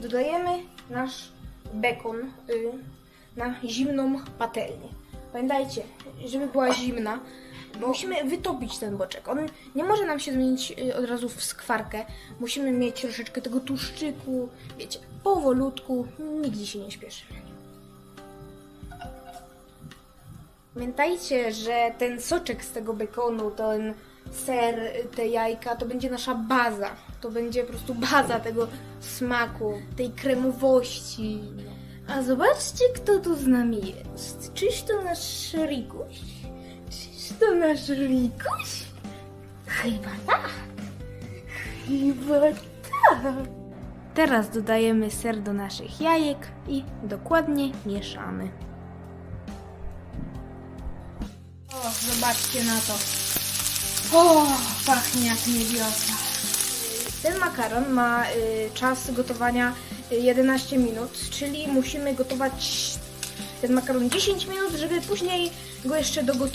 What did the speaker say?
dodajemy nasz bekon y, na zimną patelnię. Pamiętajcie, żeby była zimna, musimy wytopić ten boczek. On nie może nam się zmienić y, od razu w skwarkę. Musimy mieć troszeczkę tego tłuszczyku, wiecie, powolutku, nigdzie się nie śpieszymy. Pamiętajcie, że ten soczek z tego bekonu, ten ser, te jajka, to będzie nasza baza. To będzie po prostu baza tego smaku, tej kremowości. A zobaczcie, kto tu z nami jest. Czyż to nasz Rikuś? Czyż to nasz Rikuś? Chyba tak. Chyba tak. Teraz dodajemy ser do naszych jajek i dokładnie mieszamy. O, zobaczcie na to. O, pachnie jak niebiosa. Ten makaron ma y, czas gotowania y, 11 minut, czyli musimy gotować ten makaron 10 minut, żeby później go jeszcze dogotować.